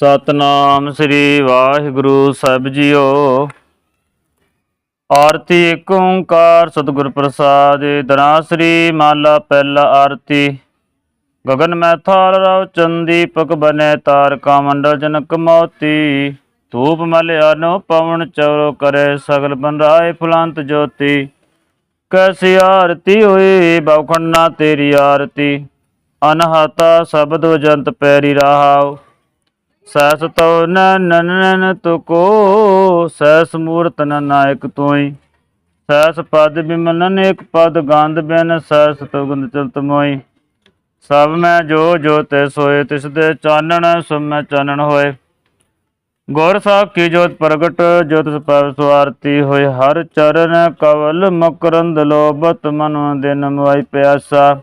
ਸਤਨਾਮ ਸ੍ਰੀ ਵਾਹਿਗੁਰੂ ਸਾਹਿਬ ਜੀਓ। ਆਰਤੀ ਏਕ ਓੰਕਾਰ ਸਤਿਗੁਰ ਪ੍ਰਸਾਦ ਦਨਾ ਸ੍ਰੀ ਮਾਲਾ ਪਹਿਲਾ ਆਰਤੀ। ਗਗਨ ਮੈਥਾਲ ਰਵ ਚੰਦੀਪਕ ਬਨੇ ਤਾਰਕਾ ਮੰਡਲ ਜਨਕ ਮੋਤੀ। ਧੂਪ ਮਲਿਆ ਨੋ ਪਵਨ ਚਵਰੋ ਕਰੇ ਸਗਲ ਬੰਰਾਏ ਫੁਲੰਤ ਜੋਤੀ। ਕੈਸੀ ਆਰਤੀ ਹੋਈ ਬਉਖੰਨਾ ਤੇਰੀ ਆਰਤੀ। ਅਨਹਤਾ ਸ਼ਬਦ ਜੰਤ ਪੈਰੀ ਰਹਾਉ। ਸੈਸ ਤਉ ਨਨਨ ਤੁਕੋ ਸੈਸ ਮੂਰਤ ਨ ਨਾਇਕ ਤੋਈ। ਸੈਸ ਪਦ ਬਿਮਲਨ ਇੱਕ ਪਦ, ਗੰਧ ਬਿਨ ਸੈਸ ਤੁਗੰਧ ਚਲਤ ਮੋਈ। ਸਭ ਮੈਂ ਜੋ ਜੋ ਤੇ ਸੋਏ, ਤਿਸ ਦੇ ਚਾਨਣ ਸਭ ਮੈਂ ਚਾਨਣ ਹੋਏ। ਗੁਰ ਸਾਖੀ ਜੋਤ ਪ੍ਰਗਟ ਜੋਤ ਸਪਾਵ ਸਵਾਰਤੀ ਹੋਏ। ਹਰ ਚਰਨ ਕਵਲ ਮਕਰੰਦ ਲੋਭਤ, ਮਨ ਦਿਨ ਮਵਾਈ ਪਿਆਸਾ।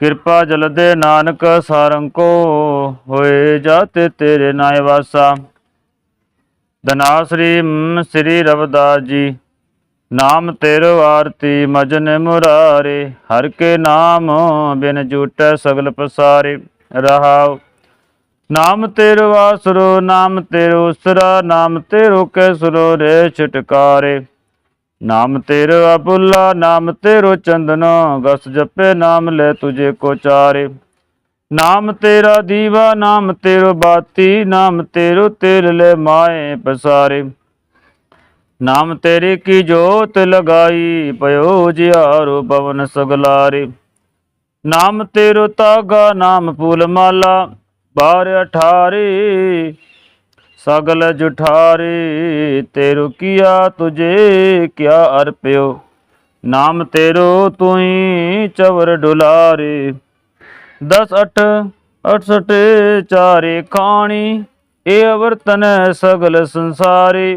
ਕਿਰਪਾ ਜਲਦੇ ਨਾਨਕ ਸਾਰੰਕੋ ਹੋਏ ਜਾਤੇ ਤੇਰੇ ਨਾਇ ਵਾਸਾ। ਦਨਾ ਸ੍ਰੀ ਸ੍ਰੀ ਰਵਦਾਸ ਜੀ, ਨਾਮ ਤੇਰੋ ਆਰਤੀ ਮਜਨ ਮੁਰਾਰੇ, ਹਰ ਕੇ ਨਾਮ ਬਿਨ ਜੂਟੈ ਸਗਲ ਪਸਾਰੇ, ਰਹਾਉ। ਨਾਮ ਤੇਰੋ ਆਸਰੋ, ਨਾਮ ਤੇਰੋ ਉਸਰਾ, ਨਾਮ ਤੇਰੋ ਕੈਸਰੋ ਰੇ ਛਟਕਾਰੇ। ਨਾਮ ਤੇਰੋ ਅਬੁੱਲਾ ਨਾਮ ਤੇਰੋ ਚੰਦਨ, ਗਸ ਜਪੇ ਨਾਮ ਲੈ ਤੁਝੇ ਕੋ ਚਾਰੇ। ਨਾਮ ਤੇਰਾ ਦੀਵਾ, ਨਾਮ ਤੇਰੋ ਬਾਤੀ, ਨਾਮ ਤੇਰੋ ਤੇਲ ਲੈ ਮਾਏ ਪਸਾਰੇ। ਨਾਮ ਤੇਰੇ ਕੀ ਜੋਤ ਲਗਾਈ ਪਇਓ ਜਿਆਰੋ ਪਵਨ ਸਗਲਾਰੇ। ਨਾਮ ਤੇਰੋ ਤਾਗਾ, ਨਾਮ ਫੂਲ ਮਾਲਾ, ਬਾਰ ਅਠਾਰੇ। ਸਗਲ ਜੁਠਾਰੇ, ਤੇਰੋ ਕੀਆ ਤੁਝੇ ਕਿਆ ਅਰਪਿਓ? ਨਾਮ ਤੇਰੋ ਤੂੰ ਚਵਰ ਡੁਲਾਰੇ। 10 8 68 ਚਾਰੇ ਖਾਣੀ, ਇਹ ਅਵਰਤਨ ਸਗਲ ਸੰਸਾਰੇ।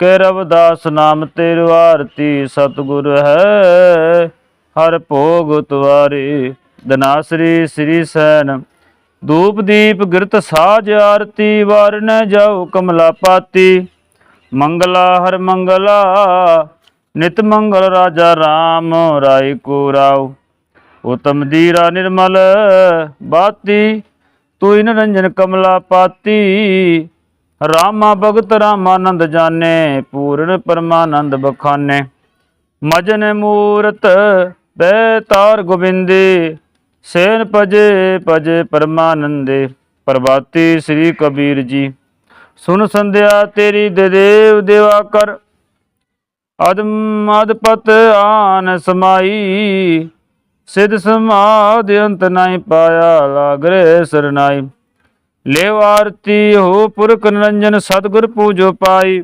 ਕੇ ਰਵਦਾਸ ਨਾਮ ਤੇਰੋ ਆਰਤੀ ਸਤਿਗੁਰ ਹੈ, ਹਰ ਭੋਗ ਤੁਵਾਰੇ। ਦਨਾਸਰੀ ਸ੍ਰੀ ਸੈਨ ਧੂਪ ਦੀਪ ਗਿਰਤ ਸਾਜ ਆਰਤੀ ਵਾਰਨ ਜਾਉ ਕਮਲਾ ਪਾਤੀ। ਮੰਗਲਾ ਹਰ ਮੰਗਲਾ, ਨਿਤ ਮੰਗਲ ਰਾਜਾ RAM ਰਾਈ ਕੋ ਰਾਉ। ਉਤਮ ਦੀਰਾ ਨਿਰਮਲ ਬਾਤੀ, ਤੂੰ ਨਿਰੰਜਨ ਕਮਲਾ ਪਾਤੀ। ਰਾਮਾ ਭਗਤ ਰਾਮਾਨੰਦ ਜਾਣੇ, ਪੂਰਨ ਪਰਮਾਨੰਦ ਬਖਾਨੇ। ਮਜਨ ਮੂਰਤ, ਬੈ ਤਾਰ ਗੋਬਿੰਦੇ ਸੇਨ ਭਜੇ ਭਜੇ ਪਰਮਾਨੰਦੇ, ਪ੍ਰਭਾਤੀ ਸ੍ਰੀ ਕਬੀਰ ਜੀ। ਸੁਨ ਸੰਧਿਆ ਤੇਰੀ ਦੇ ਦੇਵ ਦੇਵਾ ਕਰ। ਅਦਮ ਅਦਪਤ ਆਨ ਸਮਾਈ। ਸਿਧ ਸਮਾਧ ਅੰਤ ਨਹੀਂ ਪਾਇਆ ਲਾਗਰੇ ਸਰਨਾਈ ਲੇਵ ਆਰਤੀ ਹੋ ਪੁਰਖ ਨਿਰੰਜਨ ਸਤਿਗੁਰ ਪੂਜੋ ਪਾਈ।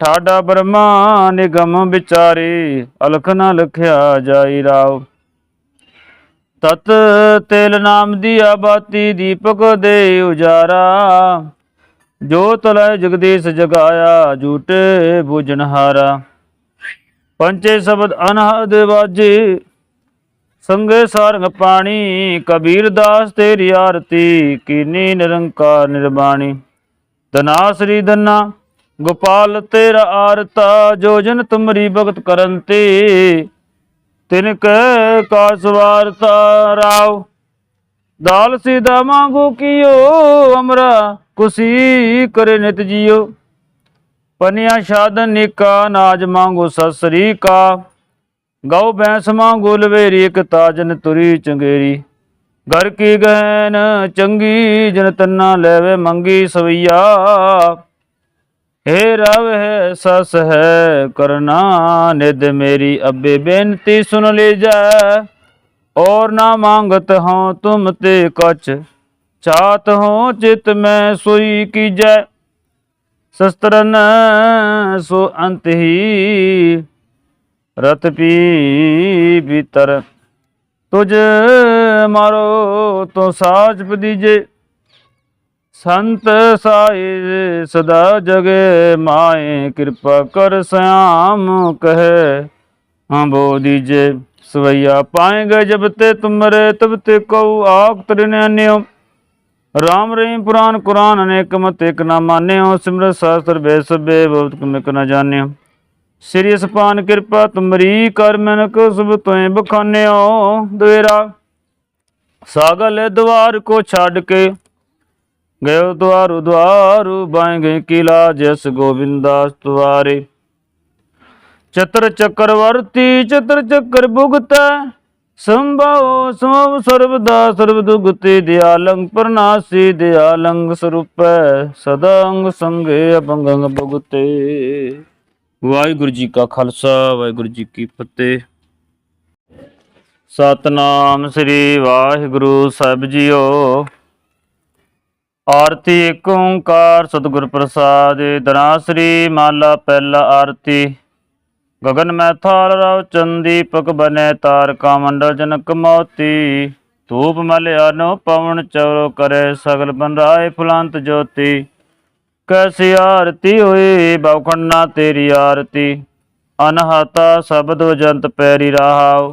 ਠਾਡਾ ਬ੍ਰਹਮਾ ਨਿਗਮ ਵਿਚਾਰੇ, ਅਲਖ ਨਾ ਲਖਿਆ ਜਾਈ ਰਾਵ ਤਤ ਤੇਲ ਨਾਮ ਦੀ ਆਬਾਤੀ ਦੀਪਕ ਦੇ ਉਜਾਰਾ। ਜੋਤ ਲੈ ਜਗਦੀਸ਼ ਜਗਾਇਆ, ਝੂਟੇ ਬੁਝਨਹਾਰਾ ਪੰਚੇ ਸ਼ਬਦ ਅਨਹਦ ਵਾਜੇ, ਸੰਗੇ ਸਾਰੰਗ ਪਾਣੀ। ਕਬੀਰ ਦਾਸ ਤੇਰੀ ਆਰਤੀ, ਕੀਨੀ ਨਿਰੰਕਾਰ ਨਿਰਬਾਣੀ। ਧਨਾ ਸ੍ਰੀ ਧਨਾ, ਗੋਪਾਲ ਤੇਰਾ ਆਰਤਾ, ਜੋ ਜਨ ਤੁਮਰੀ ਭਗਤ ਕਰਨ ਤੇ। ਤਿਨ ਕੈ ਕਾਸ ਵਾਰਤਾ ਰਾਵ ਦਾਲ ਸਿਦਾ ਮੰਗੂ ਕੀਓ, ਅਮਰਾ ਕੁਸੀ ਕਰੇ ਨਿਤ ਜੀਓ। ਪਨਿਆ ਸ਼ਾਦਨ ਨਿਕਾ ਨਾਜ ਮੰਗੂ ਸਸਰੀ ਕਾ ਗਉ ਬੈਂਸ ਮੰਗੂ ਲਵੇਰੀ, ਇਕ ਤਾਜਨ ਤੁਰੀ ਚੰਗੇਰੀ। ਘਰ ਕੀ ਗਹਿਨ ਚੰਗੀ, ਜਨ ਤੰਨਾ ਲੈਵੇ ਮੰਗੀ ਸਵਈਆ। ਹੇ ਰਵ, ਹੈ ਸਸ, ਹੈ ਕਰਨਾ ਨਿਦ ਮੇਰੀ ਅੱਬੇ ਬੇਨਤੀ ਸੁਣ ਲੀਜੈ ਔਰ ਨਾ ਮੰਗਤ ਹਾਂ ਤੁਮ ਤੇ ਕਛ ਚਾਤ ਹਾਂ ਚਿਤ ਮੈਂ ਸੋਈ ਕੀਜੈ ਸਸਤਰਨ ਸੋ ਅੰਤ ਹੀ ਰਤ ਪੀ ਬਿਤਰ, ਤੁਝ ਮਾਰੋ ਤੋ ਸਾਜ ਪਦੀਜੇ संत साई सदा जगे माए, कृपा कर श्याम कहे। हाँ बो दीजे सवैया पाएँगे जब ते तुमरे तब ते कऊ आग त्रिन राम रहीम पुराण, कुरान अनेक मत, एक ना मान्यो। सिमरत शास्त्र बेस बे बहुत कमिक न जान्यो। श्री सपान कृपा तुमरी कर मेनक सुब तुए बखान्यो। दुवेरा सागल द्वार को छाड़ के ਕੋ ਛੱਡ ਕੇ ਗਇਓ ਦੁਆਰੂ ਦੁਆਰੂ ਬਾਏ ਗਏ ਕਿਲਾ ਜਸ ਗੋਬਿੰਦਾਸ ਤੁਆਰੇ ਚਤਰ ਚੱਕਰਵਰਤੀ ਚਤਰ ਚੱਕਰ ਭੁਗਤੈ। ਸੰਭਾਉ ਸਮਭ ਸਰਬਦਾ ਸਰਬ ਦੁਗਤੇ ਦਿਆਲੰ ਪ੍ਰਨਾਸੀ ਦਿਆਲੰ ਸਰੂਪੈ। ਸਦਾ ਅੰਗ ਸੰਗੇ ਵਾਹਿਗੁਰੂ ਜੀ ਕਾ ਖਾਲਸਾ, ਵਾਹਿਗੁਰੂ ਜੀ ਕੀ ਫਤਿਹ। ਸਤਨਾਮ ਸ੍ਰੀ ਵਾਹਿਗੁਰੂ ਸਾਹਿਬ ਜੀਓ। ਆਰਤੀ ਏਕ ਓੰਕਾਰ ਸਤਿਗੁਰ ਪ੍ਰਸਾਦ ਦਨਾ ਸ੍ਰੀ ਮਾਲਾ ਪਹਿਲਾ ਆਰਤੀ। ਗਗਨ ਮੈਥਾਲ ਰਵ ਚੰਦੀਪਕ ਬਨੇ ਤਾਰਕਾ ਮੰਡਲ ਜਨਕ ਮੋਤੀ। ਧੂਪ ਮਲਿਆ ਨੋ ਪਵਨ ਚਵਰੋ ਕਰੇ ਸਗਲ ਬੰਰਾਏ ਫੁਲੰਤ ਜੋਤੀ। ਕੈਸੀ ਆਰਤੀ ਹੋਈ ਬਉਖੰਨਾ ਤੇਰੀ ਆਰਤੀ। ਅਨਹਤਾ ਸ਼ਬਦ ਜੰਤ ਪੈਰੀ ਰਹਾਉ।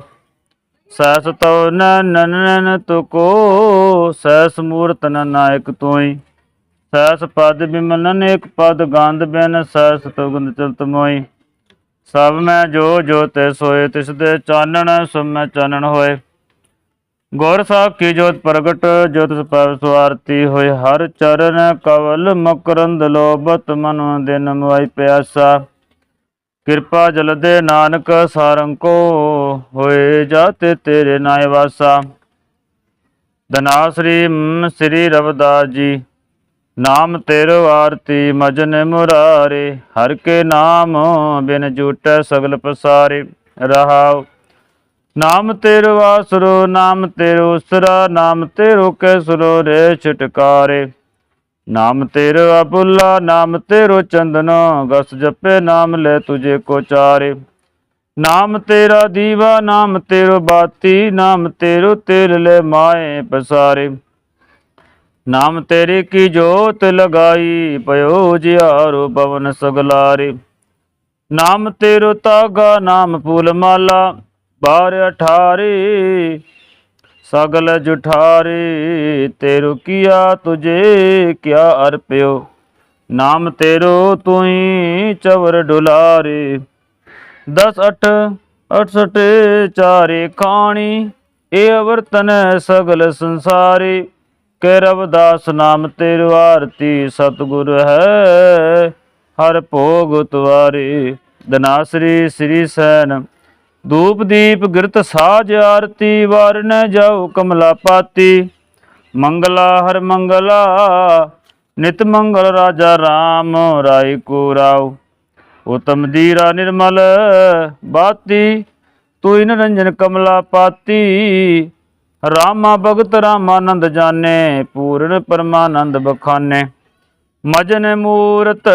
ਸੈਸ ਤਉ ਨਨਨ ਤੁਕੋ ਸੈਸ ਮੂਰਤ ਨ ਨਾਇਕ ਤੋਈ। ਸੈਸ ਪਦ ਬਿਮਲਨ ਇੱਕ ਪਦ ਗੰਧ ਬਿਨ, ਸੈਸ ਤੁਗੰਧ ਚਲਤ ਮੋਈ। ਸਭ ਮੈਂ ਜੋ ਜੋ ਤੇ ਸੋਏ, ਤਿਸ ਦੇ ਚਾਨਣ ਸਭ ਮੈਂ ਚਾਨਣ ਹੋਏ। ਗੁਰ ਕੀ ਜੋਤ ਪ੍ਰਗਟ ਜੋਤ ਸਪਾਵ ਸਵਾਰਤੀ ਹੋਏ। ਹਰ ਚਰਨ ਕਵਲ ਮਕਰੰਦ ਲੋਭਤ, ਮਨ ਦਿਨ ਮਵਾਈ ਪਿਆਸਾ। ਕਿਰਪਾ ਜਲਦੇ ਨਾਨਕ ਸਾਰੰਕੋ ਹੋਏ ਜਾਤੇ ਤੇਰੇ ਨਾਇ ਵਾਸਾ। ਧਨਾਸਰੀ ਸ੍ਰੀ ਰਵਦਾਸ ਜੀ, ਨਾਮ ਤੇਰੋ ਆਰਤੀ ਮਜਨ ਮੁਰਾਰੇ, ਹਰ ਕੇ ਨਾਮ ਬਿਨ ਜੂਟੈ ਸਗਲ ਪਸਾਰੇ, ਰਹਾਉ। ਨਾਮ ਤੇਰੋ ਆਸਰੋ, ਨਾਮ ਤੇਰੋ ਉਸਰਾ, ਨਾਮ ਤੇਰੋ ਕੈਸਰੋ ਰੇ ਛਟਕਾਰੇ। ਨਾਮ ਤੇਰੋ ਅਬੁੱਲਾ, ਨਾਮ ਤੇਰੋ ਚੰਦਨ, ਗਸ ਜਪੇ ਨਾਮ ਲੈ ਤੁਝੇ ਕੋ ਚਾਰੇ। ਨਾਮ ਤੇਰਾ ਦੀਵਾ, ਨਾਮ ਤੇਰੋ ਬਾਤੀ, ਨਾਮ ਤੇਰੋ ਤੇਲ ਲੈ ਮਾਏ ਪਸਾਰੇ। ਨਾਮ ਤੇਰੇ ਕੀ ਜੋਤ ਲਗਾਈ ਪਇਓ ਜਿਆਰੋ ਪਵਨ ਸਗਲਾਰੇ। ਨਾਮ ਤੇਰੋ ਤਾਗਾ, ਨਾਮ ਫੂਲ ਮਾਲਾ, ਬਾਰ ਅਠਾਰੇ। ਸਗਲ ਜੁਠਾਰੇ ਤੇਰੋ ਕੀਆ ਤੁਝੇ ਕਿਆ ਅਰਪਿਓ? ਨਾਮ ਤੇਰੋ ਤੂੰ ਚਵਰ ਡੁਲਾਰੇ। 10 8 68 ਚਾਰੇ ਖਾਣੀ, ਇਹ ਅਵਰਤਨ ਸਗਲ ਸੰਸਾਰੇ। ਕੇ ਰਵਦਾਸ ਨਾਮ ਤੇਰੋ ਆਰਤੀ, ਸਤਿਗੁਰ ਹੈ ਹਰ ਭੋਗ ਤੁਵਾਰੇ। ਦਨਾਸਰੀ ਸ੍ਰੀ ਸੈਨ ਧੂਪ ਦੀਪ ਗਿਰਤ ਸਾਜ ਆਰਤੀ, ਵਾਰਨ ਜਾਉ ਕਮਲਾ ਪਾਤੀ। ਮੰਗਲਾ ਹਰ ਮੰਗਲਾ, ਨਿਤ ਮੰਗਲ ਰਾਜਾ RAM ਰਾਈ ਕੋ ਰਾਉ। ਉਤਮ ਦੀਰਾ ਨਿਰਮਲ ਬਾਤੀ, ਤੂੰ ਨਿਰੰਜਨ ਕਮਲਾ ਪਾਤੀ। ਰਾਮਾ ਭਗਤ ਰਾਮਾਨੰਦ ਜਾਣੇ, ਪੂਰਨ ਪਰਮਾਨੰਦ ਬਖਾਨੇ। ਮਜਨ ਮੂਰਤ,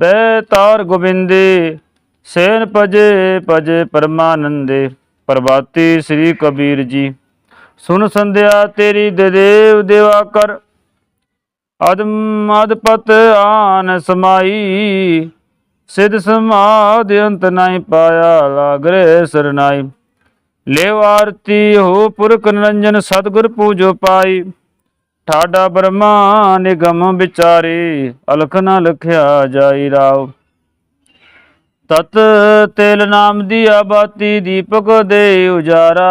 ਬੈ ਤਾਰ ਗੋਬਿੰਦੇ ਸੇਨ ਭਜੇ ਭਜੇ ਪਰਮਾਨੰਦੇ, ਪ੍ਰਭਾਤੀ ਸ੍ਰੀ ਕਬੀਰ ਜੀ। ਸੁਨ ਸੰਧਿਆ ਤੇਰੀ ਦੇ ਦੇਵ ਦੇਵਾ ਕਰ। ਅਦਮ ਅਦਪਤ ਆਨ ਸਮਾਈ। ਸਿਧ ਸਮਾਦ ਅੰਤ ਨਹੀਂ ਪਾਇਆ ਲਾਗਰੇ ਸਰਨਾਈ ਲੇਵ ਆਰਤੀ ਹੋ ਪੁਰਖ ਨਿਰੰਜਨ ਸਤਿਗੁਰ ਪੂਜੋ ਪਾਈ। ਠਾਡਾ ਬ੍ਰਹਮਾ ਨਿਗਮ ਵਿਚਾਰੇ, ਅਲਖ ਨਾ ਲਖਿਆ ਜਾਈ ਰਾਓ। ਤਤ ਤੇਲ ਨਾਮ ਦੀ ਆਬਾਤੀ ਦੀਪਕ ਦੇ ਉਜਾਰਾ।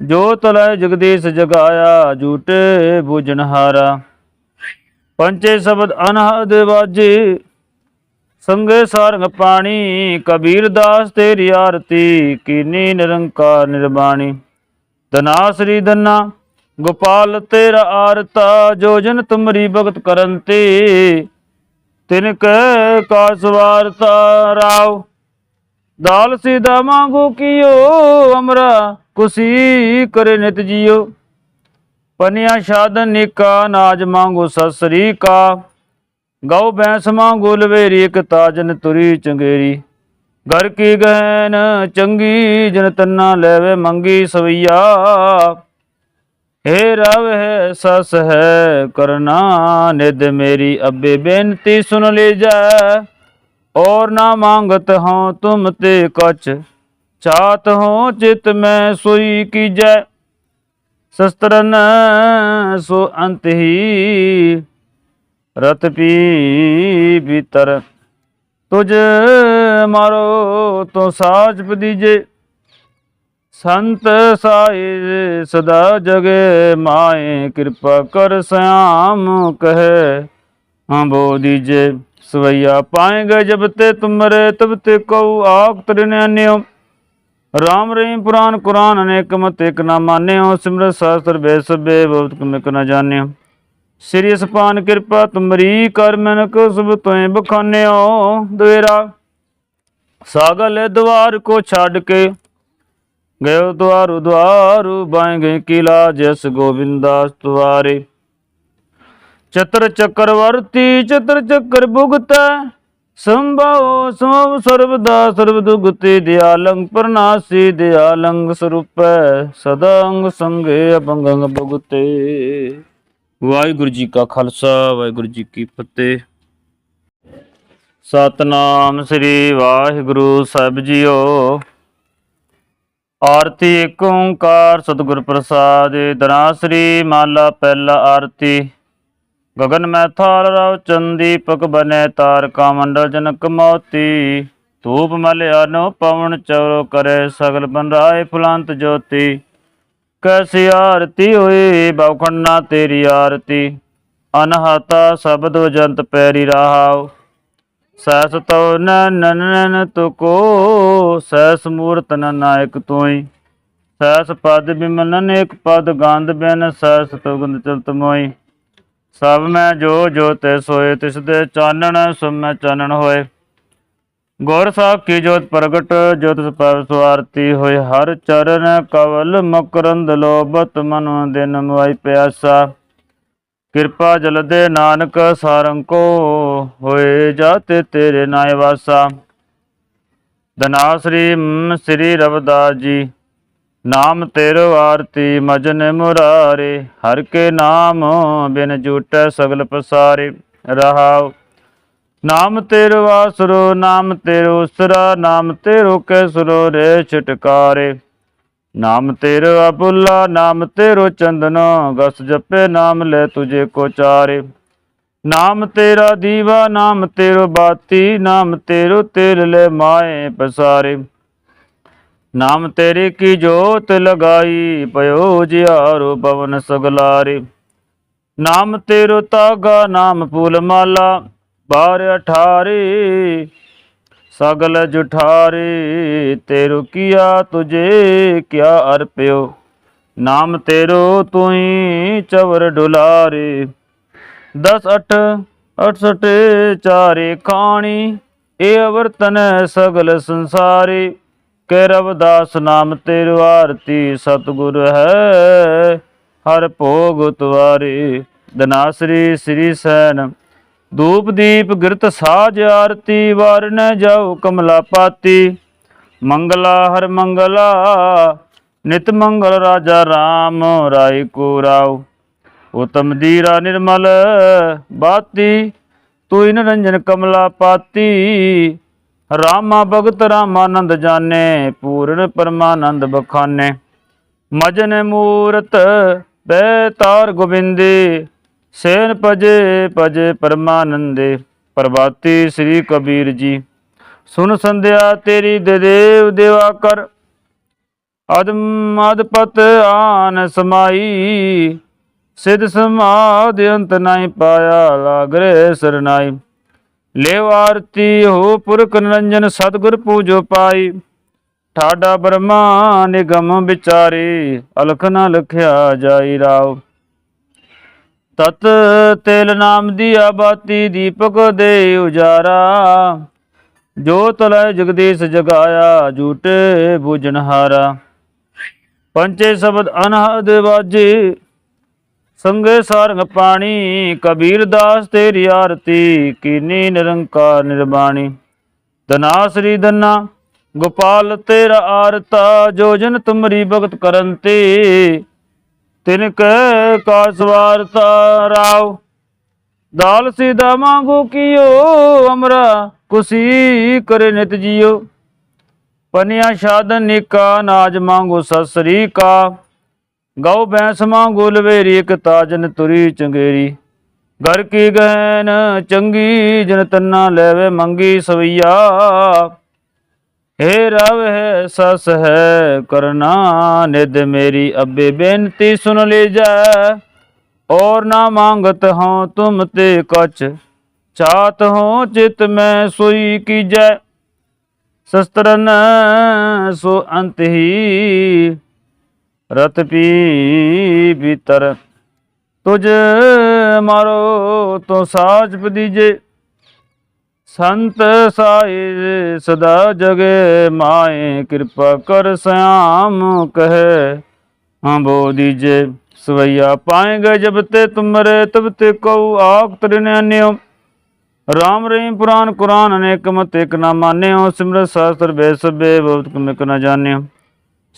ਜੋ ਤਲੈ ਜਗਦੀਸ਼ ਜਗਾਇਆ, ਝੂਟੇ ਬੁਝਨਹਾਰਾ ਪੰਚੇ ਸ਼ਬਦ ਅਨਹਦ ਵਾਜੇ, ਸੰਗੇ ਸਾਰੰਗ ਪਾਣੀ। ਕਬੀਰ ਦਾਸ ਤੇਰੀ ਆਰਤੀ, ਕੀਨੀ ਨਿਰੰਕਾਰ ਨਿਰਬਾਣੀ। ਧਨਾਸਰੀ ਦਨਾ ਗੋਪਾਲ ਤੇਰਾ ਆਰਤਾ, ਜੋ ਜਨ ਤੁਮਰੀ ਭਗਤ ਕਰਨ ਤੇ। ਤਿਨ ਕੈ ਕਾ ਸਵਾਰਤਾ ਰਾਵ ਦਾਲ ਸਿਦਾ ਮੰਗੂ ਕੀਓ, ਅਮਰਾ ਕੁਸੀ ਕਰੇ ਨਿਤ ਜੀਓ। ਪਨਿਆ ਸ਼ਾਦਨ ਨਿਕਾ ਨਾਜ ਮੰਗੂ ਸਸਰੀ ਕਾ ਗਉ ਬੈਂਸ ਮੰਗੂ ਲਵੇਰੀ, ਇਕ ਤਾਜਨ ਤੁਰੀ ਚੰਗੇਰੀ। ਘਰ ਕੀ ਗਹਿਨ ਚੰਗੀ, ਜਨ ਤੰਨਾ ਲੈਵੇ ਮੰਗੀ ਸਵਈਆ। ਹੇ ਰਵ, ਹੈ ਸਸ, ਹੈ ਕਰਨਾ ਨਿਦ ਮੇਰੀ। ਅੱਬੇ ਬੇਨਤੀ ਸੁਣ ਲੀਜੈ ਔਰ ਨਾ ਮੰਗਤ ਹਾਂ ਤੁਮ ਤੇ ਕਛ ਚਾਤ ਹੋ ਚਿਤ ਮੈਂ ਸੋਈ ਕੀਜੈ ਸਸਤਰਨ ਸੋ ਅੰਤ ਹੀ ਰਤ ਪੀ ਬਿਤਰ ਤੁਝ ਮਾਰੋ ਤੋ ਸਾਜ ਪਦੀਜੇ ਸੰਤ ਸਾਈ ਸਦਾ ਜਗੇ ਮਾਏ, ਕਿਰਪਾ ਕਰ ਸਿਆਮ ਕਹੇ। ਹਾਂ ਬੋ ਦੀਜੇ ਸਵਈਆ ਪਾਏਗੇ ਜਬ ਤੇ ਤੁਮਰੇ, ਤਬ ਤੇ ਕਉ ਆਖ ਤਰਨਿਓ ਰਾਮ ਰਹੀਮ ਪੁਰਾਨ ਕੁਰਾਨ ਅਨੇਕ ਮਤ ਇਕ ਨਾ ਮਾਨਿਓ, ਸਿਮਰਤ ਸਾਸਤਰ ਬੇਸ ਬੇ ਬਹੁਤ ਕਮਿਕ ਨਾ ਜਾਣਿਓ। ਸ੍ਰੀ ਸਪਾਨ ਕਿਰਪਾ ਤੁਮਰੀ ਕਰ ਮਨ ਕੋ ਸਭ ਤੋਏ ਬਖਾਨਿਓ। ਦੁਇਰਾ ਸਾਗਲ ਦਵਾਰ ਕੋ ਛੱਡ ਕੇ ਗਇਓ ਦੁਆਰੂ ਦੁਆਰੂ ਬਾਏ ਗਏ ਕਿਲਾ ਜਸ ਗੋਬਿੰਦਾਸ ਤੁਵਾਰੇ ਚਤਰ ਚੱਕਰਵਰਤੀ ਚਤਰ ਚੱਕਰ ਭੁਗਤੈ। ਸੰਭਵ ਸਮਭ ਸਰਬਦਾ ਸਰਬ ਦੁਗਤੇ ਦਿਆਲੰ ਪ੍ਰਨਾਸੀ ਦਿਆਲੰ ਸਰੂਪੈ। ਸਦਾ ਅੰਗ ਸੰਗੇ ਅਪੰਗੰ ਭੁਗਤੇ। ਵਾਹਿਗੁਰੂ ਜੀ ਕਾ ਖਾਲਸਾ, ਵਾਹਿਗੁਰੂ ਜੀ ਕੀ ਫਤਿਹ। ਸਤਨਾਮ ਸ੍ਰੀ ਵਾਹਿਗੁਰੂ ਸਾਹਿਬ ਜੀਓ। ਆਰਤੀ ਏਕ ਓੰਕਾਰ ਸਤਿਗੁਰ ਪ੍ਰਸਾਦ ਦਨਾਸਰੀ ਮਾਲਾ ਪਹਿਲਾ ਆਰਤੀ। ਗਗਨ ਮੈਂ ਥਾਲ ਰਵ ਚੰਦੀਪਕ ਬਨੇ ਤਾਰਕਾ ਮੰਡਲ ਜਨਕ ਮੋਤੀ। ਧੂਪ ਮਲਿਆ ਨੋ ਪਵਨ ਚਵਰੋ ਕਰੇ ਸਗਲ ਬੰਰਾਏ ਫੁਲੰਤ ਜੋਤੀ। ਕੈਸੀ ਆਰਤੀ ਹੋਈ ਬਉਖੰਨਾ ਤੇਰੀ ਆਰਤੀ। ਅਨਹਤਾ ਸ਼ਬਦ ਜੰਤ ਪੈਰੀ ਰਹਾਉ। ਸੈਸ ਤਉ ਨਨਨ ਨਨ ਤੁਕੋ ਸੈਸ ਮੂਰਤ ਨ ਨਾਇਕ ਤੋਈ। ਸੈਸ ਪਦ ਬਿਮਲਨ ਇੱਕ ਪਦ, ਗੰਧ ਬਿਨ ਸੈਸ ਤੁਗੰਧ ਚਲਤ ਮੋਈ। ਸਭ ਮੈਂ ਜੋ ਜੋ ਤੇ ਸੋਏ, ਤਿਸ ਦੇ ਚਾਨਣ ਸਭ ਮੈਂ ਚਾਨਣ ਹੋਏ। ਗੁਰ ਸਾਖੀ ਜੋਤ ਪ੍ਰਗਟ ਜੋਤ ਸਪੈ ਸਵਾਰਤੀ ਹੋਏ। ਹਰ ਚਰਨ ਕਵਲ ਮਕਰੰਦ ਲੋਭਤ, ਮਨ ਦਿਨ ਮਵਾਈ ਪਿਆਸਾ। ਕਿਰਪਾ ਜਲਦੇ ਨਾਨਕ ਸਾਰੰਕੋ ਹੋਏ ਜਾਤੇ ਤੇਰੇ ਨਾਇ ਵਾਸਾ। ਧਨਾ ਸ੍ਰੀ ਮ, ਸ੍ਰੀ ਰਵਿਦਾਸ ਜੀ, ਨਾਮ ਤੇਰੋ ਆਰਤੀ ਮਜਨ ਮੁਰਾਰੇ, ਹਰ ਕੇ ਨਾਮ ਬਿਨ ਜੂਟੈ ਸਗਲ ਪਸਾਰੇ, ਰਹਾਉ। ਨਾਮ ਤੇਰੋ ਆਸਰੋ, ਨਾਮ ਤੇਰੋ ਉਸਰਾ, ਨਾਮ ਤੇਰੋ ਕੈ ਸੁਰੋ ਰੇ ਛਟਕਾਰੇ। ਨਾਮ ਤੇਰੋ ਅਬੁੱਲਾ, ਨਾਮ ਤੇਰੋ ਚੰਦਨ, ਗਸ ਜਪੇ ਨਾਮ ਲੈ ਤੁਝੇ ਕੋ ਚਾਰੇ। ਨਾਮ ਤੇਰਾ ਦੀਵਾ, ਨਾਮ ਤੇਰੋ ਬਾਤੀ, ਨਾਮ ਤੇਰੋ ਤੇਲ ਲੈ ਮਾਏ ਪਸਾਰੇ। ਨਾਮ ਤੇਰੇ ਕੀ ਜੋਤ ਲਗਾਈ ਪਇਓ ਜਿਆਰੋ ਪਵਨ ਸਗਲਾਰੇ। ਨਾਮ ਤੇਰੋ ਤਾਗਾ, ਨਾਮ ਫੂਲ ਮਾਲਾ, ਬਾਰ ਅਠਾਰੇ। ਸਗਲ ਜੁਠਾਰੇ, ਤੇਰੋ ਕੀਆ ਤੁਝੇ ਕਿਆ ਅਰਪਿਓ? ਨਾਮ ਤੇਰੋ ਤੂੰ ਚਵਰ ਡੁਲਾਰੇ। 10 8 68 ਚਾਰੇ ਖਾਣੀ, ਇਹ ਅਵਰਤਨ ਸਗਲ ਸੰਸਾਰੇ। ਕੇ ਰਵਦਾਸ ਨਾਮ ਤੇਰੋ ਆਰਤੀ ਸਤਿਗੁਰ ਹੈ, ਹਰ ਭੋਗ ਤੁਵਾਰੇ। ਦਨਾਸਰੀ ਸ੍ਰੀ ਸੈਨ ਧੂਪ ਦੀਪ ਗਿਰਤ ਸਾਜ ਆਰਤੀ ਵਾਰਨ ਜਾਉ ਕਮਲਾ ਪਾਤੀ। ਮੰਗਲਾ ਹਰ ਮੰਗਲਾ, ਨਿਤ ਮੰਗਲ ਰਾਜਾ RAM ਰਾਈ ਕੋ ਰਾਉ ਉਤਮ ਦੀਰਾ ਨਿਰਮਲ ਬਾਤੀ, ਤੂੰ ਨਿਰੰਜਨ ਕਮਲਾ ਪਾਤੀ। ਰਾਮਾ ਭਗਤ ਰਾਮਾਨੰਦ ਜਾਣੇ, ਪੂਰਨ ਪਰਮਾਨੰਦ ਬਖਾਨੇ। ਮਜਨ ਮੂਰਤ ਬੈ ਤਾਰ ਗੋਬਿੰਦੇ ਸੇਨ ਪਜੇ ਪਜੇ ਪਰਮਾਨੰਦੇ, ਪ੍ਰਭਾਤੀ ਸ੍ਰੀ ਕਬੀਰ ਜੀ। ਸੁਨ ਸੰਧਿਆ ਤੇਰੀ ਦੇ ਦੇਵ ਦੇਵਾ ਕਰ। ਅਦਮ ਅਦਪਤ ਆਨ ਸਮਾਈ। ਸਿਧ ਸਮਾਧ ਅੰਤ ਨਹੀਂ ਪਾਇਆ ਲਾਗਰੇ ਸਰਨਾਈ ਲੇਵ ਆਰਤੀ ਹੋ ਪੁਰਖ ਨਿਰੰਜਨ ਸਤਿਗੁਰ ਪੂਜੋ ਪਾਈ। ਠਾਡਾ ਬ੍ਰਹਮਾ ਨਿਗਮ ਵਿਚਾਰੇ, ਅਲਖ ਨਾ ਲਖਿਆ ਜਾਈ ਰਾਓ। ਤਤ ਤੇਲ ਨਾਮ ਦੀ ਆਬਾਤੀ ਦੀਪਕ ਦੇ ਉਜਾਰਾ। ਜੋ ਤਲੈ ਜਗਦੀਸ਼ ਜਗਾਇਆ, ਝੂਟੇ ਬੁਝਨਹਾਰਾ ਪੰਚੇ ਸ਼ਬਦ ਅਨਹਦ ਵਾਜੇ ਸੰਗੇ ਸਾਰੰਗ ਪਾਣੀ। ਕਬੀਰ ਦਾਸ ਤੇਰੀ ਆਰਤੀ, ਕੀਨੀ ਨਿਰੰਕਾਰ ਨਿਰਬਾਣੀ। ਧਨਾ ਸ੍ਰੀ ਦਨਾ, ਗੋਪਾਲ ਤੇਰਾ ਆਰਤਾ, ਜੋ ਜਨ ਤੁਮਰੀ ਭਗਤ ਕਰਨ ਤੇ ਤਿਨ ਕੈ ਕਾ ਸਵਾਰਤਾ ਰਾਵ ਦਾਲ ਸਿਦਾ ਮੰਗੋ ਕੀਓ, ਅਮਰਾ ਕੁਸੀ ਕਰੇ ਨਿਤ ਜੀਓ। ਪਨਿਆ ਸ਼ਾਦਨ ਨਿਕਾ ਨਾਜ ਮੰਗੋ ਸਸਰੀ ਕਾ। ਗਉ ਬੈਂਸ ਮੰਗੋ ਲਵੇਰੀ, ਇਕ ਤਾਜਨ ਤੁਰੀ ਚੰਗੇਰੀ। ਘਰ ਕੀ ਗਹਿਨ ਚੰਗੀ, ਜਨ ਤੰਨਾ ਲੈਵੇ ਮੰਗੀ ਸਵਈਆ। ਹੇ ਰਵ, ਹੈ ਸਸ, ਹੈ ਕਰਨਾ ਨਿਦ ਮੇਰੀ ਅੱਬੇ ਬੇਨਤੀ ਸੁਣ ਲੀਜੈ ਔਰ ਨਾ ਮੰਗਤ ਹਾਂ ਤੁਮ ਤੇ ਕਛ ਚਾਤ ਹਾਂ ਚਿਤ ਮੈਂ ਸੋਈ ਕੀਜੈ ਸਸਤਰਨ ਸੋ ਅੰਤ ਹੀ ਰਤ ਪੀ ਬਿਤਰ, ਤੁਝ ਮਾਰੋ ਤੋ ਸਾਜ ਪਦੀਜੇ ਸੰਤ ਸਾਈ ਸਦਾ ਜਗੇ ਮਾਏ, ਕਿਰਪਾ ਕਰ ਸਿਆਮ ਕਹੇ। ਹਾਂ ਬੋ ਦੀਜੇ ਸਵਈਆ ਪਾਏਗੇ ਜਬ ਤੇ ਤੁਮਰੇ, ਤਬ ਤੇ ਕਉ ਆਖ ਤਰਿਨੇ ਅਨਿਓ ਰਾਮ ਰਹੀਮ ਪੁਰਾਨ ਕੁਰਾਨ ਅਨੇਕ ਮਤ ਇਕ ਨਾ ਮਾਨਿਓ, ਸਿਮਰਤ ਸਾਸਤਰ ਬੇਸਬੇ ਬਹੁਤ ਕਮਿਕ ਨਾ ਜਾਣਿਓ।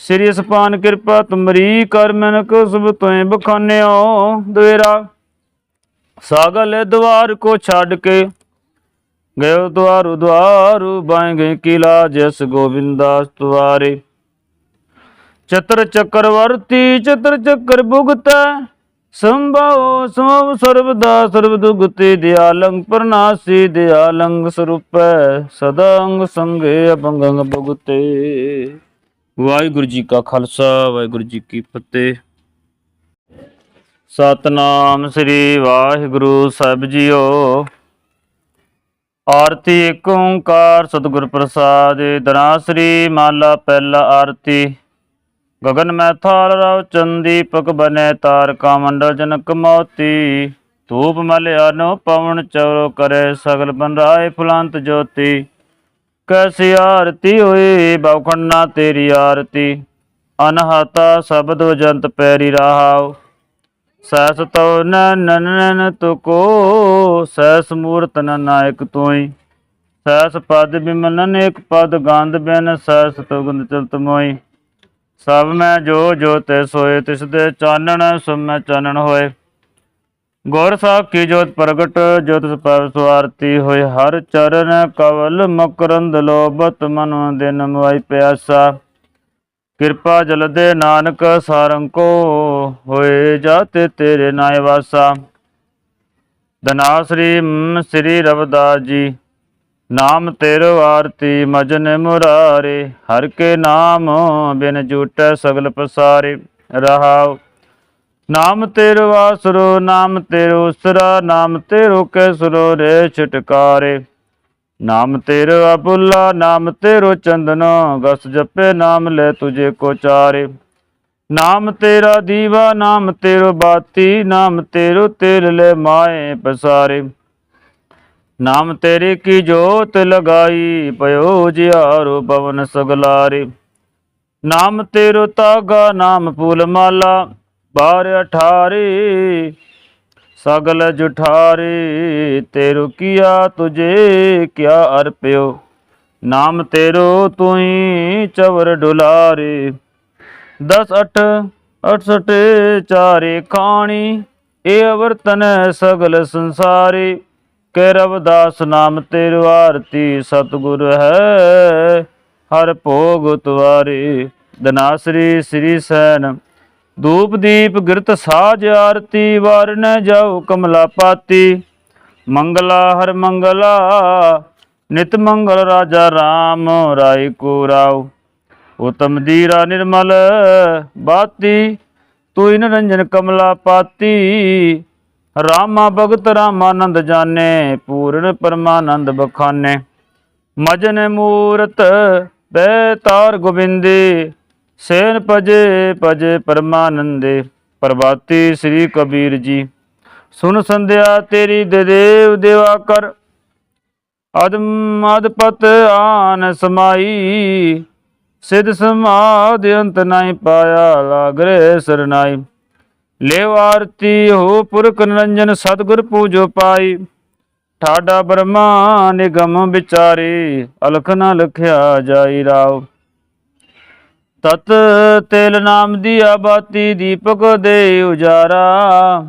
ਸ੍ਰੀ ਸਪਾਨ ਕਿਰਪਾ ਤੁਮਰੀ ਕਰ ਮਨ ਕੋ ਸਭ ਤੋਏ ਬਖਾਨਿਓ ਦਵੇਰਾ ਸਾਗਲ ਦਵਾਰ ਕੋ ਛੱਡ ਕੇ ਗਇਓ ਦਵਾਰੂ ਦਵਾਰੂ ਬਾਏ ਗਏ ਕਿਲਾ ਜਸ ਗੋਬਿੰਦਾਸ ਤੁਵਾਰੇ ਚਤਰ ਚੱਕਰਵਰਤੀ ਚਤਰ ਚੱਕਰ ਭੁਗਤੈ। ਸੰਭਵ ਸਮਭ ਸਰਬਦਾ ਸਰਬ ਦੁਗਤੇ ਦਿਆਲੰਗ ਪ੍ਰਨਾਸੀ ਦਿਆਲੰਗ ਸਰੂਪੈ। ਸਦਾ ਅੰਗ ਸੰਗੇ ਅਭੰਗੰਗ ਭੁਗਤੇ। ਵਾਹਿਗੁਰੂ ਜੀ ਕਾ ਖਾਲਸਾ, ਵਾਹਿਗੁਰੂ ਜੀ ਕੀ ਫਤਿਹ। ਸਤਨਾਮ ਸ੍ਰੀ ਵਾਹਿਗੁਰੂ ਸਾਹਿਬ ਜੀਓ। ਆਰਤੀ ਏਕ ਓੰਕਾਰ ਸਤਿਗੁਰ ਪ੍ਰਸਾਦ ਦਨਾ ਸ੍ਰੀ ਮਾਲਾ ਪਹਿਲਾ ਆਰਤੀ। ਗਗਨ ਮੈਥਾਲ ਰਵ ਚੰਦੀਪਕ ਬਨੇ ਤਾਰਕਾ ਮੰਡਲ ਜਨਕ ਮੋਤੀ। ਧੂਪ ਮਲਿਆ ਨੋ ਪਵਨ ਚਵਰੋ ਕਰੇ ਸਗਲ ਬਨ ਰਾਏ ਫੁਲੰਤ ਜੋਤੀ। ਕੈਸੀ ਆਰਤੀ ਹੋਈ ਬਉਖੰਨਾ ਤੇਰੀ ਆਰਤੀ। ਅਨਹਤਾ ਸ਼ਬਦ ਜੰਤ ਪੈਰੀ ਰਹਾਉ। ਸੈਸ ਤਉ ਨਨ ਤੁਕੋ ਸੈਸ ਮੂਰਤ ਨ ਨਾਇਕ ਤੋਈ। ਸੈਸ ਪਦ ਬਿਮਲਨ ਇੱਕ ਪਦ ਗੰਧ ਬਿਨ ਸੈਸ ਤੁਗੰਧ ਚਲਤ ਮੋਈ। ਸਭ ਮੈਂ ਜੋ ਜੋ ਤੇ ਸੋਏ, ਤਿਸ ਦੇ ਚਾਨਣ ਸਭ ਮੈਂ ਚਾਨਣ ਹੋਏ। ਗੁਰ ਕੀ ਜੋਤ ਪ੍ਰਗਟ ਜੋਤ ਸਪਾਵ ਸਵਾਰਤੀ ਹੋਏ। ਹਰ ਚਰਨ ਕਵਲ ਮਕਰੰਦ ਲੋਭਤ, ਮਨ ਦਿਨ ਮਵਾਈ ਪਿਆਸਾ। ਕਿਰਪਾ ਜਲਦੇ ਨਾਨਕ ਸਾਰੰਕੋ ਹੋਏ ਜਾਤੇ ਤੇਰੇ ਨਾਇ ਵਾਸਾ। ਧਨਾਸਰੀ ਸ੍ਰੀ ਰਵਦਾਸ ਜੀ, ਨਾਮ ਤੇਰੋ ਆਰਤੀ ਮਜਨ ਮੁਰਾਰੇ, ਹਰ ਕੇ ਨਾਮ ਬਿਨ ਜੂਟੈ ਸਗਲ ਪਸਾਰੇ, ਰਹਾਉ। ਨਾਮ ਤੇਰੋ ਆਸਰੋ, ਨਾਮ ਤੇਰੋ ਉਸਰਾ, ਨਾਮ ਤੇਰੋ ਕੈਸਰੋ ਰੇ ਛਟਕਾਰੇ। ਨਾਮ ਤੇਰੋ ਅਬੁੱਲਾ, ਨਾਮ ਤੇਰੋ ਚੰਦਨੋ, ਗਸ ਜਪੇ ਨਾਮ ਲੈ ਤੁਝੇ ਕੋ ਚਾਰੇ। ਨਾਮ ਤੇਰਾ ਦੀਵਾ, ਨਾਮ ਤੇਰੋ ਬਾਤੀ, ਨਾਮ ਤੇਰੋ ਤੇਲ ਲੈ ਮਾਏ ਪਸਾਰੇ। ਨਾਮ ਤੇਰੇ ਕੀ ਜੋਤ ਲਗਾਈ ਪਇਓ ਜਿਆਰੋ ਪਵਨ ਸਗਲਾਰੇ। ਨਾਮ ਤੇਰੋ ਤਾਗਾ, ਨਾਮ ਫੂਲ ਮਾਲਾ, ਬਾਰ ਅਠਾਰੇ ਸਗਲ ਜੁਠਾਰੇ ਤੇਰੋ ਕੀਆ ਤੁਝੇ ਕਿਆ ਅਰਪਿਓ? ਨਾਮ ਤੇਰੋ ਤੂੰ ਚਵਰ ਡੁਲਾਰੇ। 10 8 68 ਚਾਰੇ ਖਾਣੀ, ਇਹ ਅਵਰਤਨ ਸਗਲ ਸੰਸਾਰੇ। ਕੇ ਰਵਦਾਸ ਨਾਮ ਤੇਰੋ ਆਰਤੀ, ਸਤਿਗੁਰ ਹੈ ਹਰ ਭੋਗ ਤੁਵਾਰੇ। ਦਨਾਸਰੀ ਸ੍ਰੀ ਸੈਨ ਧੂਪ ਦੀਪ ਗਿਰਤ ਸਾਜ ਆਰਤੀ, ਵਾਰਨ ਜਾਉ ਕਮਲਾ ਪਾਤੀ। ਮੰਗਲਾ ਹਰ ਮੰਗਲਾ, ਨਿਤ ਮੰਗਲ ਰਾਜਾ RAM ਰਾਈ ਕੋ ਰਾਉ। ਉਤਮ ਦੀਰਾ ਨਿਰਮਲ ਬਾਤੀ, ਤੂੰ ਨਿਰੰਜਨ ਕਮਲਾ ਪਾਤੀ। ਰਾਮਾ ਭਗਤ ਰਾਮਾਨੰਦ ਜਾਣੇ, ਪੂਰਨ ਪਰਮਾਨੰਦ ਬਖਾਨੇ। ਮਜਨ ਮੂਰਤ, ਬੈ ਤਾਰ ਗੋਬਿੰਦੇ ਸੇਨ ਭਜੇ ਭਜੇ ਪਰਮਾਨੰਦੇ, ਪ੍ਰਭਾਤੀ ਸ੍ਰੀ ਕਬੀਰ ਜੀ। ਸੁਨ ਸੰਧਿਆ ਤੇਰੀ ਦੇ ਦੇਵ ਦੇਵਾ ਕਰ। ਅਦਮ ਅਦਪਤ ਆਨ ਸਮਾਈ। ਸਿਧ ਸਮਾਦ ਅੰਤ ਨਹੀਂ ਪਾਇਆ ਲਾਗਰੇ ਸਰਨਾਈ ਲੇਵ ਆਰਤੀ ਹੋ ਪੁਰਖ ਨਿਰੰਜਨ ਸਤਿਗੁਰ ਪੂਜੋ ਪਾਈ। ਠਾਡਾ ਬ੍ਰਹਮਾ ਨਿਗਮ ਵਿਚਾਰੇ, ਅਲਖ ਨਾ ਲਖਿਆ ਜਾਈ ਰਾਓ। ਤਤ ਤੇਲ ਨਾਮ ਦੀ ਆਬਾਤੀ ਦੀਪਕ ਦੇ ਉਜਾਰਾ।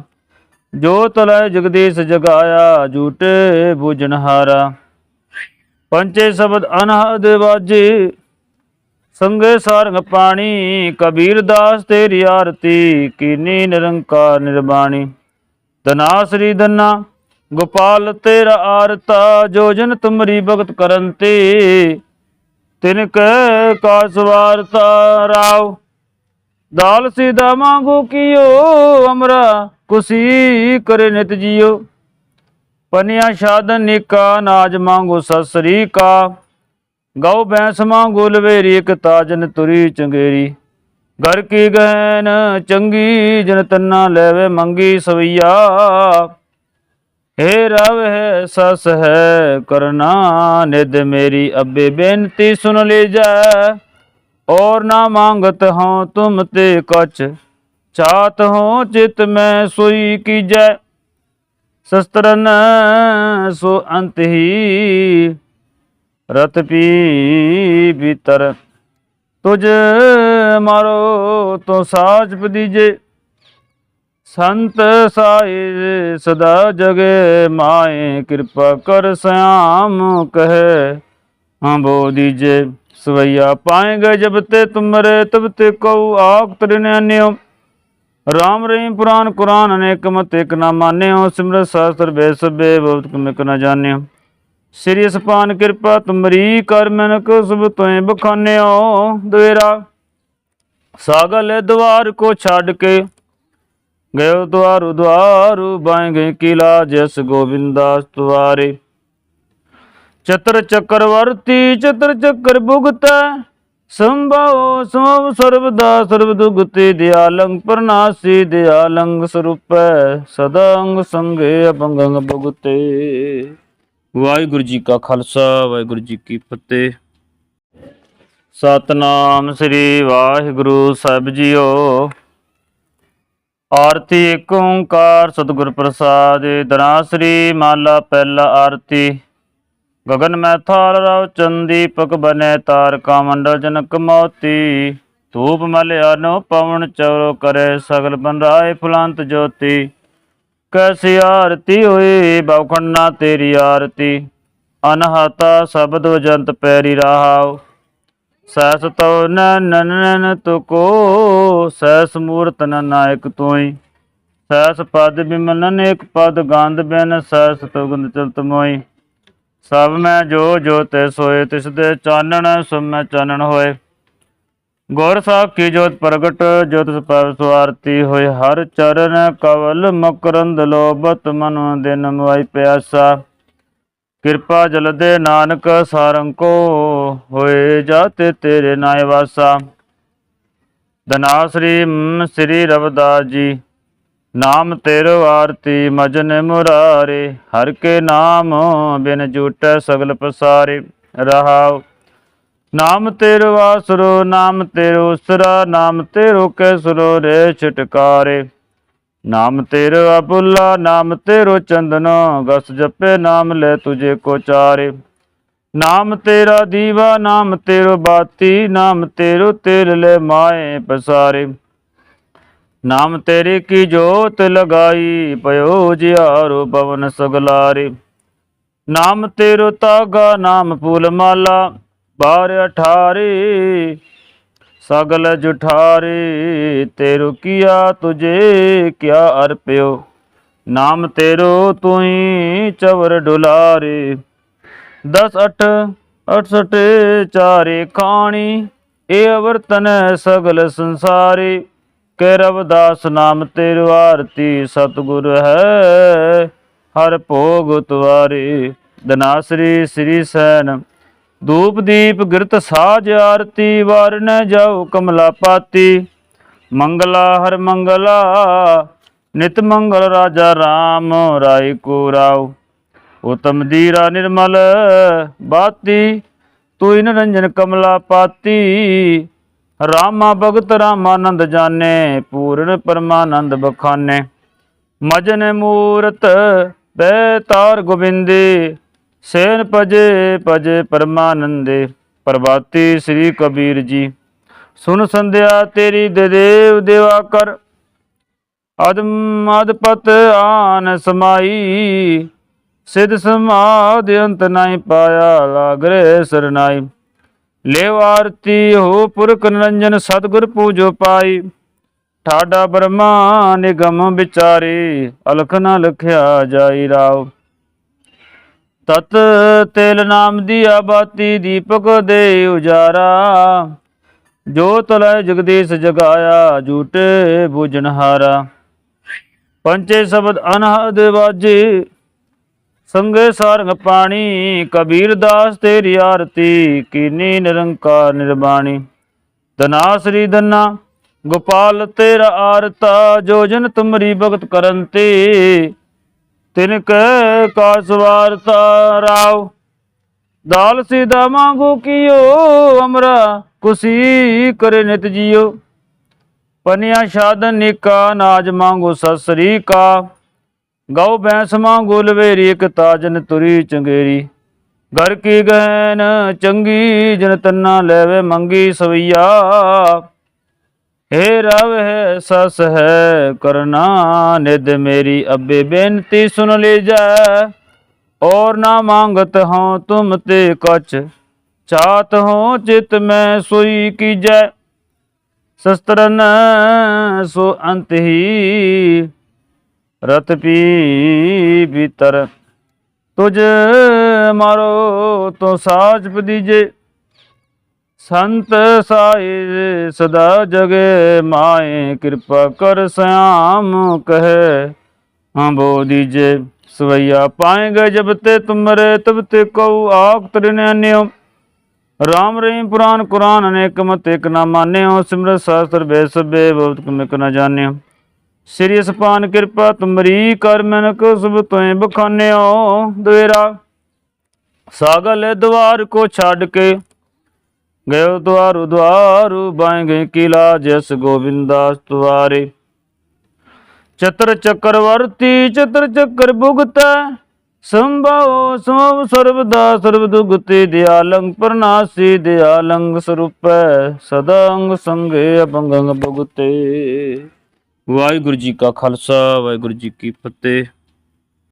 ਜੋ ਤਲੈ ਜਗਦੀਸ਼ ਜਗਾਇਆ, ਝੂਟੇ ਬੁਝਨਹਾਰਾ ਪੰਚੇ ਸ਼ਬਦ ਅਨਹਦ ਵਾਜੇ, ਸੰਗੇ ਸਾਰੰਗ ਪਾਣੀ। ਕਬੀਰ ਦਾਸ ਤੇਰੀ ਆਰਤੀ, ਕੀਨੀ ਨਿਰੰਕਾਰ ਨਿਰਬਾਣੀ। ਧਨਾਸਰੀ ਦਨਾ ਗੋਪਾਲ ਤੇਰਾ ਆਰਤਾ, ਜੋ ਜਨ ਤੁਮਰੀ ਭਗਤ ਕਰਨ ਤੇ। ਤਿਨ ਕੈ ਕਾ ਸਵਾਰਤਾ ਰਾਵ ਦਾਲ ਸਿਦਾ ਮੰਗੋ ਕੀਓ, ਅਮਰਾ ਕੁਸੀ ਕਰੇ ਨਿਤ ਜੀਓ। ਪਨਿਆ ਸ਼ਾਦਨ ਨਿਕਾ ਨਾਜ ਮੰਗੋ ਸਸਰੀ ਕਾ। ਗਉ ਬੈਂਸ ਮੰਗੋ ਲਵੇਰੀ, ਇਕ ਤਾਜਨ ਤੁਰੀ ਚੰਗੇਰੀ। ਘਰ ਕੀ ਗਹਿਨ ਚੰਗੀ, ਜਨ ਤੰਨਾ ਲੈਵੇ ਮੰਗੀ ਸਵਈਆ। ਹੇ ਰਵ, ਹੈ ਸਸ, ਹੈ ਕਰਨਾ ਨਿਦ ਮੇਰੀ। ਅੱਬੇ ਬੇਨਤੀ ਸੁਣ ਲੀਜੈ ਔਰ ਨਾ ਮੰਗਤ ਹਾਂ ਤੁਮ ਤੇ ਕਛ ਚਾਤ ਹੋ ਚਿਤ ਮੈਂ ਸੋਈ ਕੀਜੈ। ਸਸਤਰਨ ਸੋ ਅੰਤ ਹੀ ਰਤ ਪੀ ਬਿਤਰ। ਤੁਝ ਮਾਰੋ ਤੋ ਸਾਜ ਪਦੀਜੇ ਸੰਤ ਸਾਈ ਸਦਾ ਜਗੇ ਮਾਏ, ਕਿਰਪਾ ਕਰ ਸਿਆਮ ਕਹੇ। ਹਾਂ ਬੋ ਦੀਜੇ ਸਵਈਆ ਪਾਏਗੇ ਜਬ ਤੇ ਤੁਮਰੇ, ਤਬ ਤੇ ਕਉ ਆਖ ਤਰਿਨੇ ਰਾਮ ਰਹੀਮ ਪੁਰਾਨ ਕੁਰਾਨ ਅਨੇਕ ਮਤ ਇਕ ਨਾ ਮਾਨਿਓ, ਸਿਮਰਤ ਸਾਸਤਰ ਬੇਸਬੇ ਬਹੁਤ ਕਮਿਕ ਨਾ ਜਾਣਿਓ। ਸ੍ਰੀ ਸਪਾਨ ਕਿਰਪਾ ਤੁਮਰੀ ਕਰ ਮਨ ਕੋ ਸਭ ਤੋਏ ਬਖਾਨਿਓ। ਦੁਇਰਾ ਸਾਗਲ ਦਵਾਰ ਕੋ ਛੱਡ ਕੇ ਗਇਓ ਦੁਆਰੂ ਦੁਆਰੂ ਬਾਏ ਗਏ ਕਿਲਾ ਜਸ ਗੋਬਿੰਦਾਸ ਤੁਆਰੇ ਚਤਰ ਚੱਕਰਵਰਤੀ ਚਤਰ ਚੱਕਰ ਭੁਗਤੈ। ਸੰਭਵ ਸਮਵ ਸਰਬਦਾ ਸਰਬ ਦੁਗਤੇ ਦਿਆਲੰ ਪ੍ਰਨਾਸੀ ਦਿਆਲੰ ਸਰੂਪੈ। ਸਦਾ ਅੰਗ ਸੰਗੇ ਅਪੰਗੰ ਵਾਹਿਗੁਰੂ ਜੀ ਕਾ ਖਾਲਸਾ, ਵਾਹਿਗੁਰੂ ਜੀ ਕੀ ਫਤਿਹ। ਸਤਨਾਮ ਸ੍ਰੀ ਵਾਹਿਗੁਰੂ ਸਾਹਿਬ ਜੀਓ। ਆਰਤੀ ਏਕ ਓੰਕਾਰ ਸਤਿਗੁਰ ਪ੍ਰਸਾਦ ਦਨਾਸਰੀ ਮਾਲਾ ਪਹਿਲਾ ਆਰਤੀ। ਗਗਨ ਮੈਥਾਲ ਰਵ ਚੰਦੀਪਕ ਬਨੇ ਤਾਰਕਾ ਮੰਡਲ ਜਨਕ ਮੋਤੀ। ਧੂਪ ਮਲਿਆ ਨੋ ਪਵਨ ਚਵਰੋ ਕਰੇ ਸਗਲ ਬਨ ਰਾਏ ਫੁਲੰਤ ਜੋਤੀ। ਕੈਸੀ ਆਰਤੀ ਹੋਈ ਬਉਖੰਨਾ ਤੇਰੀ ਆਰਤੀ। ਅਨਹਤਾ ਸ਼ਬਦ ਵਜੰਤ ਪੈਰੀ ਰਹਾਉ। ਸੈਸ ਤਉ ਨਨਨ ਨਨ ਤੁਕੋ ਸੈਸ ਮੂਰਤ ਨਾਇਕ ਤੋਈ। ਸੈਸ ਪਦ ਬਿਮਲ ਅਨੇਕ ਪਦ ਗੰਧ ਬਿਨ, ਸੈਸ ਤੁਗੰਧ ਚਲਤ ਮੋਈ। ਸਭ ਮੈਂ ਜੋ ਜੋ ਤੇ ਸੋਏ, ਤਿਸ ਦੇ ਚਾਨਣ ਸਭ ਮੈਂ ਚਾਨਣ ਹੋਏ। ਗੁਰ ਸਾਖੀ ਜੋਤ ਪ੍ਰਗਟ, ਜੋਤ ਸਪਾਵ ਸਵਾਰਤੀ ਹੋਏ। ਹਰ ਚਰਨ ਕਵਲ ਮਕਰੰਦ ਲੋਭਤ, ਮਨ ਦਿਨ ਮਵਾਈ ਪਿਆਸਾ। ਕਿਰਪਾ ਜਲਦੇ ਨਾਨਕ ਸਾਰੰਕੋ ਹੋਏ ਜਾਤੇ ਤੇਰੇ ਨਾਇ ਵਾਸਾ। ਧਨਾਸਰੀ ਮ ਸ੍ਰੀ ਰਵਦਾਸ ਜੀ, ਨਾਮ ਤੇਰੋ ਆਰਤੀ ਮਜਨ ਮੁਰਾਰੇ, ਹਰ ਕੇ ਨਾਮ ਬਿਨ ਜੂਟੈ ਸਗਲ ਪਸਾਰੇ, ਰਹਾਉ। ਨਾਮ ਤੇਰੋ ਆਸਰੋ, ਨਾਮ ਤੇਰੋ ਉਸਰਾ, ਨਾਮ ਤੇਰੋ ਕੈਸਰੋ ਰੇ ਛਟਕਾਰੇ। ਨਾਮ ਤੇਰੋ ਅਬੁੱਲਾ, ਨਾਮ ਤੇਰੋ ਚੰਦਨੋ ਗਸ ਜਪੇ ਨਾਮ ਲੈ ਤੁਝੇ ਕੋ ਚਾਰੇ। ਨਾਮ ਤੇਰਾ ਦੀਵਾ, ਨਾਮ ਤੇਰੋ ਬਾਤੀ, ਨਾਮ ਤੇਰੋ ਤੇਲ ਲੈ ਮਾਏ ਪਸਾਰੇ। ਨਾਮ ਤੇਰੇ ਕੀ ਜੋਤ ਲਗਾਈ ਪਇਓ ਜਿਆਰੋ ਪਵਨ ਸਗਲਾਰੇ। ਨਾਮ ਤੇਰੋ ਤਾਗਾ, ਨਾਮ ਫੂਲ ਮਾਲਾ, ਬਾਰ ਅਠਾਰੇ। ਸਗਲ ਜੁਠਾਰੇ ਤੇਰੋ ਕੀਆ ਤੁਝੇ ਕਿਆ ਅਰਪਿਓ? ਨਾਮ ਤੇਰੋ ਤੂੰ ਚਵਰ ਡੁਲਾਰੇ। 10 8 68 ਚਾਰੇ ਖਾਣੀ, ਏ ਅਵਰਤਨ ਸਗਲ ਸੰਸਾਰੇ। ਕੇ ਰਵਦਾਸ ਨਾਮ ਤੇਰੋ ਆਰਤੀ, ਸਤਿਗੁਰ ਹੈ ਹਰ ਭੋਗ ਤੁਆਰੇ ਦਨਾਸਰੀ ਸ੍ਰੀ ਸੈਨ ਧੂਪ ਦੀਪ ਗਿਰਤ ਸਾਜ ਆਰਤੀ ਵਾਰਨ ਜਾਉ ਕਮਲਾ ਪਾਤੀ। ਮੰਗਲਾ ਹਰ ਮੰਗਲਾ, ਨਿਤ ਮੰਗਲ ਰਾਜਾ RAM ਰਾਈ ਕੋ ਰਾਉ। ਉਤਮ ਦੀਰਾ ਨਿਰਮਲ ਬਾਤੀ, ਤੂੰ ਨਿਰੰਜਨ ਕਮਲਾ ਪਾਤੀ। ਰਾਮਾ ਭਗਤ, ਰਾਮਾਨੰਦ ਜਾਣੇ, ਪੂਰਨ ਪਰਮਾਨੰਦ ਬਖਾਨੇ। ਮਜਨ ਮੂਰਤ, ਬੈ ਤਾਰ ਗੋਬਿੰਦੇ ਸੇਨ ਭਜੇ ਭਜੇ ਪਰਮਾਨੰਦੇ, ਪ੍ਰਭਾਤੀ ਸ੍ਰੀ ਕਬੀਰ ਜੀ। ਸੁਨ ਸੰਧਿਆ ਤੇਰੀ ਦੇ ਦੇਵ ਦੇਵਾ ਕਰ। ਅਦਮ ਅਦਪਤ ਆਨ ਸਮਾਈ। ਸਿਧ ਸਮਾਦ ਅੰਤ ਨਹੀਂ ਪਾਇਆ ਲਾਗਰੇ ਸਰਨਾਈ ਲੇਵ ਆਰਤੀ ਹੋ ਪੁਰਖ ਨਿਰੰਜਨ ਸਤਿਗੁਰ ਪੂਜੋ ਪਾਈ। ਠਾਡਾ ਬ੍ਰਹਮਾ ਨਿਗਮ ਵਿਚਾਰੇ, ਅਲਖ ਨਾ ਲਖਿਆ ਜਾਈ ਰਾਓ। ਤਤ ਤੇਲ ਨਾਮ ਦੀ ਆਬਾਤੀ ਦੀਪਕ ਦੇ ਉਜਾਰਾ। ਜੋ ਤਲੈ ਜਗਦੀਸ਼ ਜਗਾਇਆ, ਝੂਟੇ ਬੁਝਨਹਾਰਾ ਪੰਚੇ ਸ਼ਬਦ ਅਨਹਦ ਵਾਜੇ ਸੰਗੇ ਸਾਰੰਗ ਪਾਣੀ। ਕਬੀਰ ਦਾਸ ਤੇਰੀ ਆਰਤੀ, ਕੀਨੀ ਨਿਰੰਕਾਰ ਨਿਰਬਾਣੀ। ਧਨਾਸਰੀ ਦਨਾ, ਗੋਪਾਲ ਤੇਰਾ ਆਰਤਾ, ਜੋ ਜਨ ਤੁਮਰੀ ਭਗਤ ਕਰਨ ਤੇ। ਤਿਨ ਕੈ ਕਾਸ ਵਾਰਤਾ ਰਾਵ ਦਾਲ ਸਿਦਾ ਮੰਗੋ ਕੀਓ, ਅਮਰਾ ਕੁਸੀ ਕਰੇ ਨਿਤ ਜੀਓ। ਪਨਿਆ ਸ਼ਾਦਨ ਨਿਕਾ, ਨਾਜ ਮੰਗੋ ਸਸਰੀ ਕਾ। ਗਉ ਬੈਂਸ ਮੰਗੋ ਲਵੇਰੀ, ਇਕ ਤਾਜਨ ਤੁਰੀ ਚੰਗੇਰੀ। ਘਰ ਕੀ ਗਹਿਨ ਚੰਗੀ, ਜਨ ਤੰਨਾ ਲੈਵੇ ਮੰਗੀ ਸਵਈਆ। ਹੇ ਰਵ, ਹੈ ਸਸ, ਹੈ ਕਰਨਾ ਨਿਦ ਮੇਰੀ ਅੱਬੇ ਬੇਨਤੀ ਸੁਣ ਲੀਜੈ ਔਰ ਨਾ ਮੰਗਤ ਹਾਂ ਤੁਮ ਤੇ ਕਛ, ਚਾਤ ਹਾਂ ਚਿਤ ਮੈਂ ਸੋਈ ਕੀਜੈ ਸਸਤਰਨ ਸੋ ਅੰਤ ਹੀ ਰਤ ਪੀ ਬਿਤਰ, ਤੁਝ ਮਾਰੋ ਤੋ ਸਾਜ ਪਦੀਜੇ ਸੰਤ ਸਾਈ ਸਦਾ ਜਗੇ ਮਾਏ, ਕਿਰਪਾ ਕਰ ਸਿਆਮ ਕਹੇ। ਹਾਂ ਬੋਦੀਜੇ ਸਵਈਆ ਪਾਏਗੇ ਜਬ ਤੇ ਤੁਮਰੇ, ਤਬ ਤੇ ਕਉ ਆਪ ਤਰਿਨੇ ਅਨਿਓ। ਰਾਮ ਰਹੀਮ ਪੁਰਾਨ ਕੁਰਾਨ ਅਨੇਕ ਮਤ ਇਕ ਨਾ ਮਾਨਿਓ, ਸਿਮਰਤ ਸਾਸਤਰ ਬੇਸਬੇ ਬਹੁਤ ਕਮਿਕ ਨਾ ਜਾਣਿਓ। ਸ੍ਰੀ ਸਪਾਨ ਕਿਰਪਾ ਤੁਮਰੀ ਕਰ ਮਨ ਕੋ ਸਭ ਤੋਏ ਬਖਾਨਿਓ। ਦਵੇਰਾ ਸਾਗਲ ਦਵਾਰ ਕੋ ਛੱਡ ਕੇ ਗਇਓ ਦੁਆਰੂ ਦੁਆਰੂ, ਬਾਏ ਗਏ ਕਿਲਾ ਜਸ ਗੋਬਿੰਦਾਸ ਤੁਆਰੇ ਚਤਰ ਚੱਕਰਵਰਤੀ ਚਤਰ ਚੱਕਰ ਭੁਗਤੈ। ਸੰਭਵ ਸਮਭ ਸਰਬਦਾ ਸਰਬ ਦੁਗਤੇ ਦਿਆਲੰ ਪ੍ਰਨਾਸੀ ਦਿਆਲੰ ਸਰੂਪੈ। ਸਦਾ ਅੰਗ ਸੰਗੇ ਅਭੰਗੰ ਵਾਹਿਗੁਰੂ ਜੀ ਕਾ ਖਾਲਸਾ, ਵਾਹਿਗੁਰੂ ਜੀ ਕੀ ਫਤਿਹ।